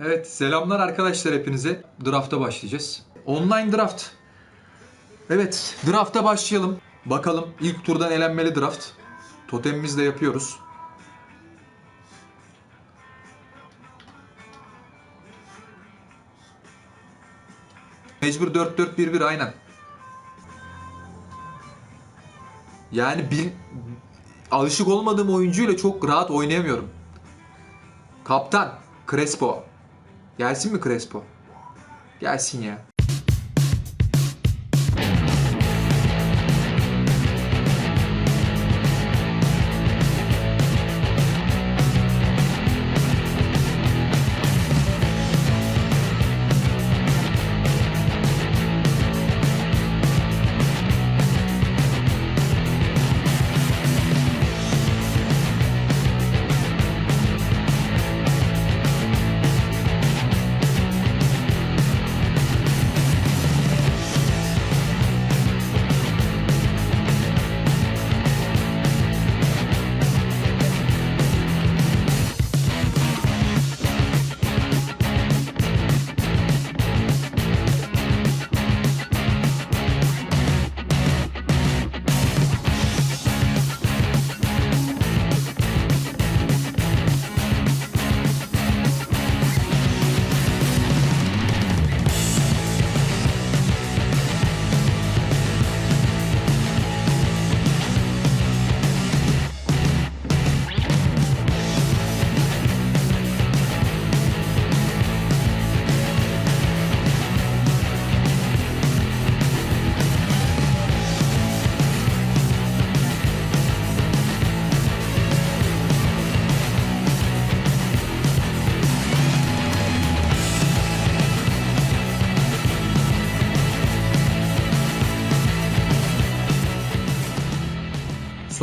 Evet selamlar arkadaşlar hepinize. Draft'a başlayacağız. Online draft. Evet draft'a başlayalım. Bakalım ilk turdan elenmeli draft. Totemimizi de yapıyoruz. Mecbur 4-4-1-1 aynen. Yani bil, alışık olmadığım oyuncuyla çok rahat oynayamıyorum. Kaptan Crespo. Gelsin mi Crespo? Gelsin ya.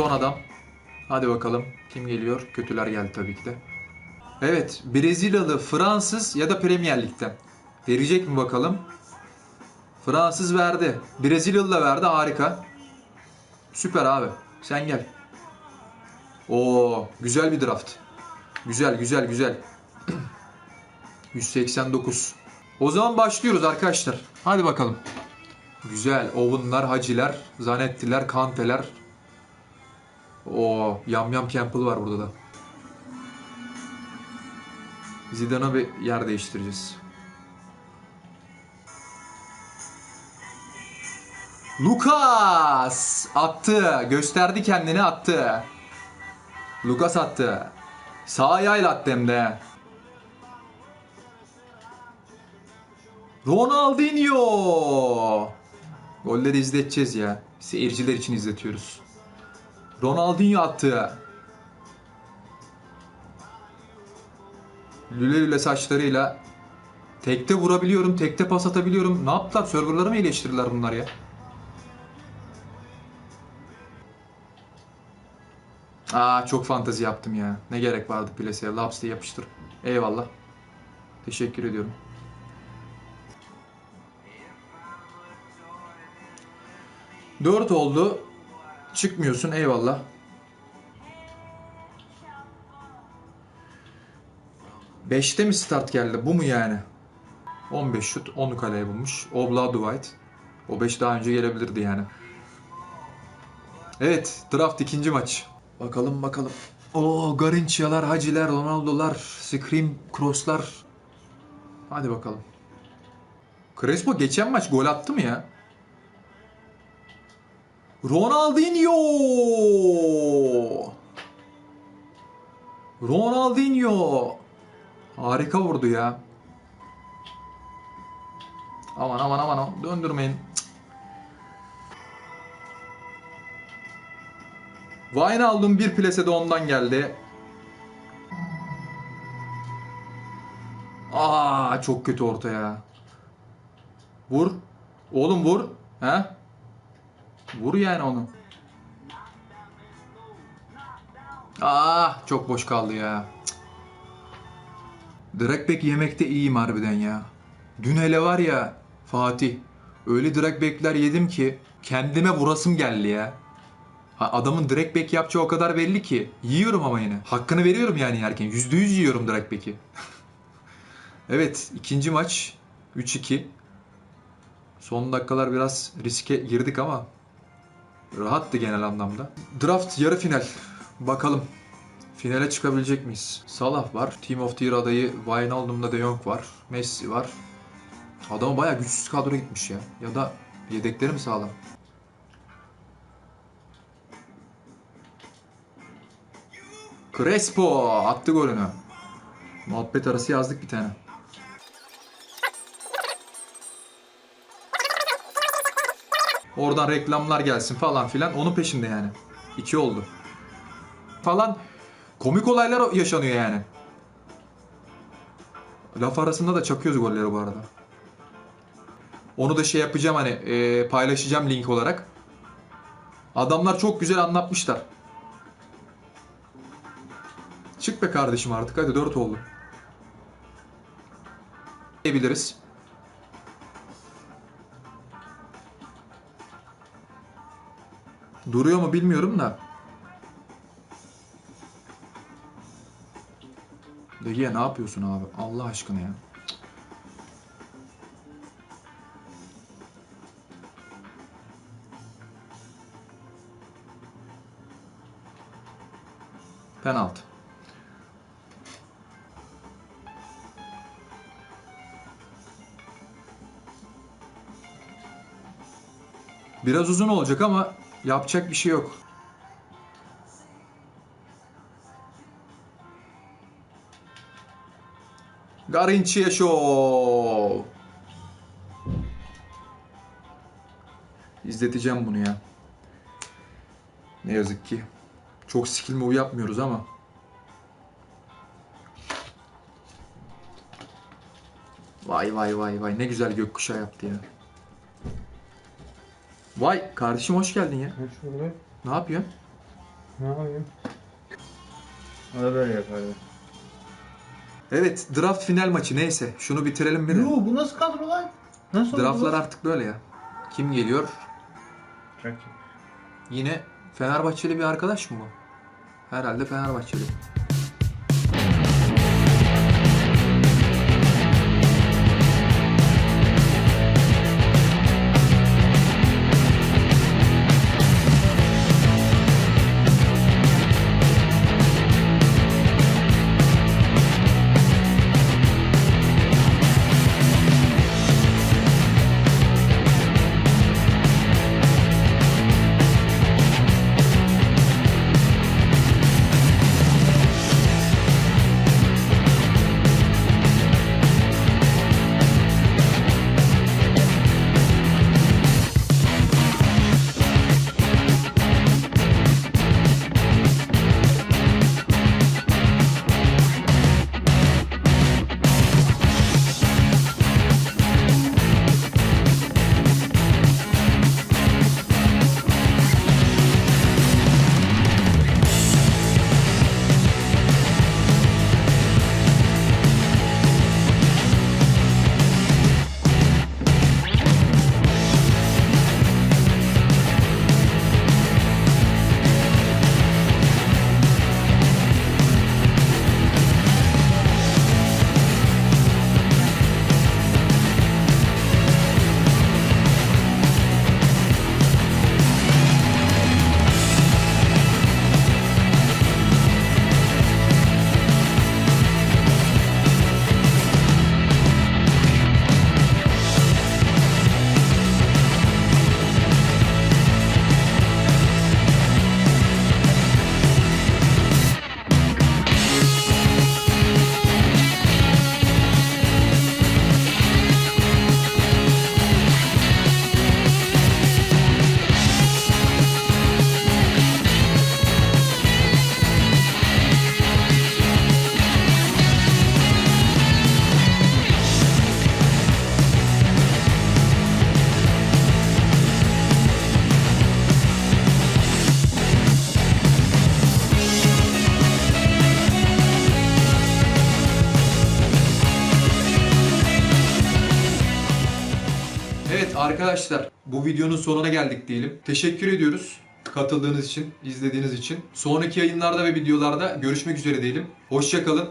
Son adam. Hadi bakalım kim geliyor? Kötüler geldi tabii ki de. Evet, Brezilyalı, Fransız ya da Premier Lig'den. Verecek mi bakalım? Fransız verdi. Brezilyalı da verdi. Harika. Süper abi. Sen gel. Oo, güzel bir draft. Güzel, güzel, güzel. 189. O zaman başlıyoruz arkadaşlar. Hadi bakalım. Güzel. Owen'lar, Haciler, Zanettiler, Kanteler, o Yam Yam Campbell var burada da. Zidane'a bir yer değiştireceğiz. Lucas attı. Gösterdi kendini attı. Lucas attı. Sağ ayağıyla attı hem de. Ronaldinho. Golleri izleteceğiz ya. Seyirciler için izletiyoruz. Ronaldinho attı. Lüle lüle saçlarıyla tekte vurabiliyorum, tekte pas atabiliyorum. Ne yaptılar? Serverları mı iyileştirdiler bunlar ya? Aa çok fantezi yaptım ya. Ne gerek vardı plaseye? Laps diye yapıştır. Eyvallah. Teşekkür ediyorum. Dört oldu. Çıkmıyorsun eyvallah. Beşte mi start geldi? Bu mu yani? 15 şut, 10'u kaleye bulmuş. Obla Dwight. O 5 daha önce gelebilirdi yani. Evet, draft ikinci maç. Bakalım bakalım. Oo, Garinçyalar, Haciler, Ronaldo'lar, Scream Cross'lar. Hadi bakalım. Crespo geçen maç gol attı mı ya? Ronaldinho! Ronaldinho! Harika vurdu ya. Aman aman aman aman. döndürmeyin. Cık. Wijnaldum bir plase de ondan geldi. Aa çok kötü ortaya. Vur. Oğlum vur. He? Vur yani onu. Ah çok boş kaldı ya. Direkt yemekte iyiyim harbiden ya. Dün hele var ya Fatih. Öyle direkt bekler yedim ki kendime vurasım geldi ya. Ha, adamın direkt bek yapacağı o kadar belli ki. Yiyorum ama yine. Hakkını veriyorum yani yerken. Yüzde yüz yiyorum direkt beki. Evet ikinci maç 3-2. Son dakikalar biraz riske girdik ama rahattı genel anlamda. Draft yarı final. Bakalım finale çıkabilecek miyiz? Salah var. Team of the Year adayı Wijnaldum'da De Jong var. Messi var. Adama bayağı güçsüz kadro gitmiş ya. Ya da yedekleri mi sağlam? Crespo attı golünü. Muhabbet arası yazdık bir tane. Oradan reklamlar gelsin falan filan. Onun peşinde yani. İki oldu. Falan komik olaylar yaşanıyor yani. Laf arasında da çakıyoruz golleri bu arada. Onu da şey yapacağım hani e, paylaşacağım link olarak. Adamlar çok güzel anlatmışlar. Çık be kardeşim artık hadi 4 oldu. Diyebiliriz. Duruyor mu bilmiyorum da. Dege ne yapıyorsun abi? Allah aşkına ya. Penaltı. Biraz uzun olacak ama yapacak bir şey yok. Garinçiye Show. İzleteceğim bunu ya. Ne yazık ki. Çok skill move yapmıyoruz ama. Vay vay vay vay ne güzel gökkuşağı yaptı ya. Vay kardeşim hoş geldin ya. Hoş bulduk. Ne yapıyorsun? Ne yapayım? O da böyle yapardı. Evet draft final maçı neyse şunu bitirelim bir de. Yo bu nasıl kadro lan? Nasıl Draftlar oldu artık böyle ya. Kim geliyor? Çok Yine Fenerbahçeli bir arkadaş mı bu? Herhalde Fenerbahçeli. Arkadaşlar bu videonun sonuna geldik diyelim. Teşekkür ediyoruz katıldığınız için, izlediğiniz için. Sonraki yayınlarda ve videolarda görüşmek üzere diyelim. Hoşçakalın.